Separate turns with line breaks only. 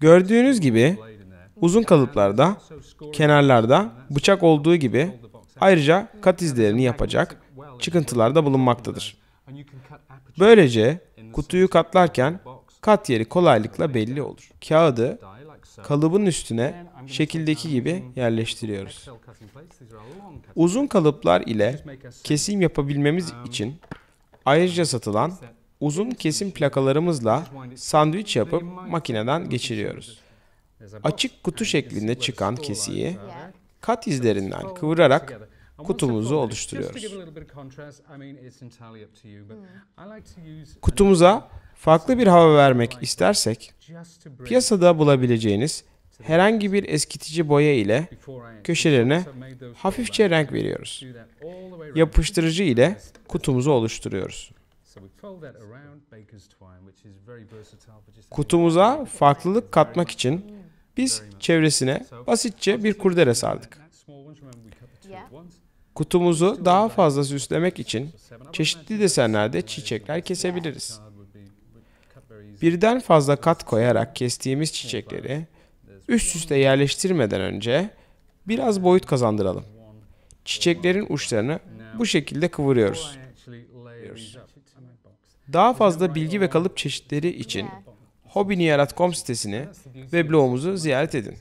Gördüğünüz gibi uzun kalıplarda kenarlarda bıçak olduğu gibi ayrıca kat izlerini yapacak çıkıntılar da bulunmaktadır. Böylece kutuyu katlarken kat yeri kolaylıkla belli olur. Kağıdı kalıbın üstüne şekildeki gibi yerleştiriyoruz. Uzun kalıplar ile kesim yapabilmemiz için ayrıca satılan uzun kesim plakalarımızla sandviç yapıp makineden geçiriyoruz. Açık kutu şeklinde çıkan kesiyi kat izlerinden kıvırarak kutumuzu oluşturuyoruz. Kutumuza farklı bir hava vermek istersek, piyasada bulabileceğiniz herhangi bir eskitici boya ile köşelerine hafifçe renk veriyoruz. Yapıştırıcı ile kutumuzu oluşturuyoruz. Kutumuza farklılık katmak için biz çevresine basitçe bir kurdele sardık. Kutumuzu daha fazla süslemek için çeşitli desenlerde çiçekler kesebiliriz. Birden fazla kat koyarak kestiğimiz çiçekleri üst üste yerleştirmeden önce biraz boyut kazandıralım. Çiçeklerin uçlarını bu şekilde kıvırıyoruz. Daha fazla bilgi ve kalıp çeşitleri için hobiniyarat.com sitesini ve blogumuzu ziyaret edin.